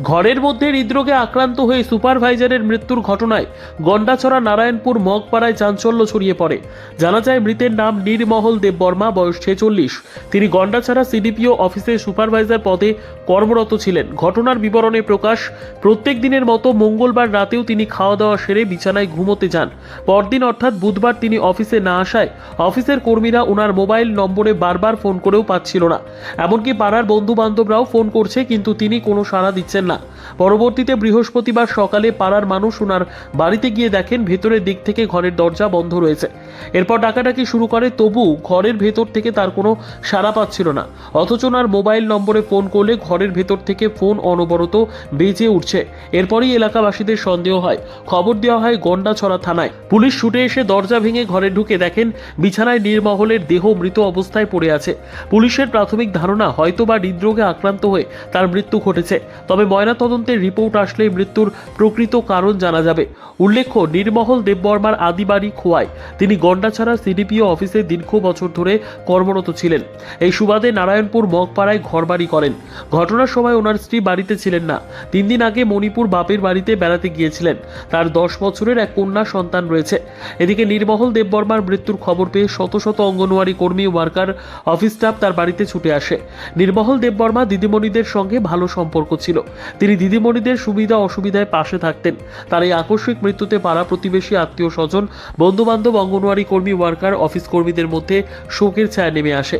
ঘরের মধ্যে হৃদরোগে আক্রান্ত হয়ে সুপারভাইজারের মৃত্যুর ঘটনায় গন্ডাছড়া নারায়ণপুর মগপাড়ায় চাঞ্চল্য ছড়িয়ে পড়ে। জানা যায়, মৃতের নাম নীরমহল দেববর্মা, বয়স ছেচল্লিশ। তিনি গন্ডাছড়া সিডিপিও অফিসে সুপারভাইজার পদে কর্মরত ছিলেন। ঘটনার বিবরণে প্রকাশ, প্রত্যেক দিনের মতো মঙ্গলবার রাতেও তিনি খাওয়া দাওয়া সেরে বিছানায় ঘুমোতে যান। পরদিন অর্থাৎ বুধবার তিনি অফিসে না আসায় অফিসের কর্মীরা ওনার মোবাইল নম্বরে বারবার ফোন করেও পাচ্ছিল না। এমনকি পাড়ার বন্ধু বান্ধবরাও ফোন করছে, কিন্তু তিনি কোনো সাড়া দিচ্ছেন না। পরবর্তীতে বৃহস্পতিবার সকালে পাড়ার মানুষ ওনার বাড়িতে গিয়ে দেখেন ভেতরের দিক থেকে ঘরের দরজা বন্ধ রয়েছে। এরপর ডাকাডাকি শুরু করে, তবু ঘরের ভেতর থেকে তার কোনো সাড়া পাচ্ছিল না। অথচ ওনার মোবাইল নম্বরে ফোন করলে ঘরের ভেতর থেকে ফোন অনবরত বেজে উঠছে। এরপরই এলাকাবাসীদের সন্দেহ হয়। খবর দেওয়া হয় গন্ডাছড়া থানায়। পুলিশ ছুটে এসে দরজা ভেঙে ঘরে ঢুকে দেখেন বিছানায় নির্মহলের দেহ মৃত অবস্থায় পড়ে আছে। পুলিশের প্রাথমিক ধারণা হয়তো বা হৃদরোগে আক্রান্ত হয়ে তার মৃত্যু ঘটেছে। তবে ময়নাতদন্তের রিপোর্ট আসলে মৃত্যুর প্রকৃত কারণ জানা যাবে। উল্লেখ্য নির্মহল দেববর্মার আদিবাড়ি খোয়ায়। তিনি গন্ডাছড়া সিডিপিও অফিসে দীর্ঘ বছর ধরে কর্মরত ছিলেন। এই সুবাদে নারায়ণপুর মগপাড়ায় ঘরবাড়ি করেন। ঘটনার সময় ওনার স্ত্রী বাড়িতে ছিলেন না। তিন দিন আগে মণিপুর বাপের বাড়িতে বেড়াতে গিয়েছিলেন। তার দশ বছরের এক কন্যা সন্তান রয়েছে। এদিকে নির্মহল দেববর্মার মৃত্যুর খবর পেয়ে শত শত অঙ্গনওয়াড়ি কর্মী, ওয়ার্কার, অফিস স্টাফ তার বাড়িতে ছুটে আসে। নির্মহল দেববর্মা দিদিমণিদের সঙ্গে ভালো সম্পর্ক ছিল। তিনি দিদিমণিদের সুবিধা অসুবিধায় পাশে থাকতেন। তার এই আকস্মিক মৃত্যুতে পাড়া প্রতিবেশী আত্মীয় স্বজন, বন্ধুবান্ধব, অঙ্গনওয়াড়ি কর্মী, ওয়ার্কার, অফিস কর্মীদের মধ্যে শোকের ছায়া নেমে আসে।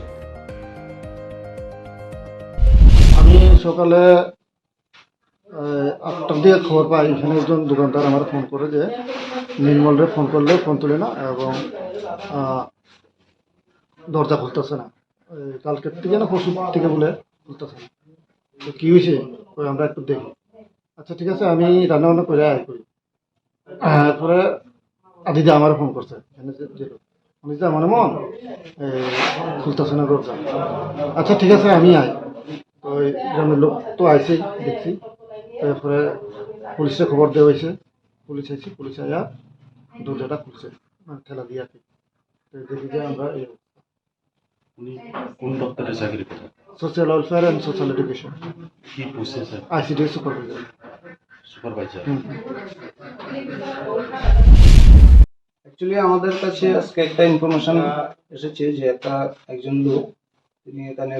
আমি সকালে আটটার দিকে খবর পাই, এখানে একজন দোকানদার আমার ফোন করে যে, নির্মলরে ফোন করলে ফোন তুলে না এবং দরজা খুলতেছে না। কালকের থেকে না পরশু থেকে বলে খুলতেছে না। কী হয়েছে? ওই আমরা একটু দেখি। আচ্ছা ঠিক আছে, আমি রান্না বান্না করে আয় করি। তারপরে আদিদা আমার ফোন করছে। এখানে যে মানে মন খুলতেছে না আচ্ছা ঠিক আছে, আমি আয়। তো গ্রামের লোক তো আইসে দেখছি। তারপরে পুলিশে খবর দেওয়া হয়েছে। পুলিশ আইছে, পুলিশ আয়া দরজাটা খুলছে। ঠেলা দিয়ে কি দেখি যে আমরা উনি কোন দপ্তরে চাকরি করেন? Social welfare and social education কি পোস্টে sir? ICD supervisor supervisor actually আমাদের কাছে আজকে একটা ইনফরমেশন এসেছে যে একটা একজন লোক তিনি এখানে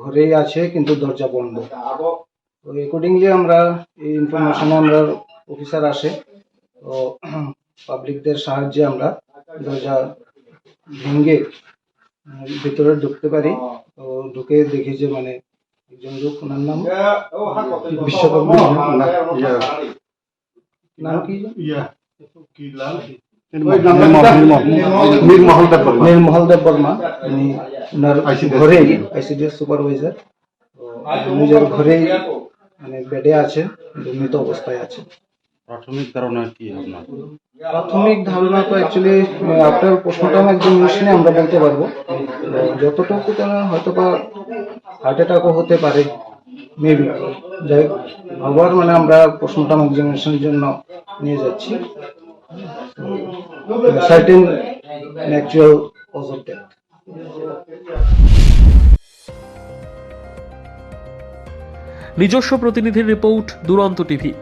ঘরেই আছে কিন্তু দরজা বন্ধ। তো অ্যাকর্ডিংলি আমরা এই ইনফরমেশনে আমরা অফিসার আসে তো পাবলিকদের সাহায্যে আমরা দরজা ভেঙে ভিতরে ঢুকতে পারি। তো ঢুকে দেখি যে মানে একজন লোক ওনার নাম বিশ্বকর্মা? নাম কি নির্মহল দেব বর্মা উনি ওনার ঘরেই আইসিডিএস সুপারভাইজার। নিজের ঘরেই মানে বেডে আছে অবস্থায় আছে প্রাথমিক ধারণা কি আপনার? প্রাথমিক ধারণা তো অ্যাকচুয়ালি আফটার পোস্টমর্টম এক্সামিনেশনে আমরা বলতে পারব। যতটুকু তারা হয়তো বা হার্ট অ্যাটাকও হতে পারে মেবি যাই হোক, আবার মানে আমরা পোস্টমর্টম এক্সামিনেশনের জন্য নিয়ে যাচ্ছি। Certain actual cause of death নিজস্ব প্রতিনিধির রিপোর্ট দুরন্ত টিভি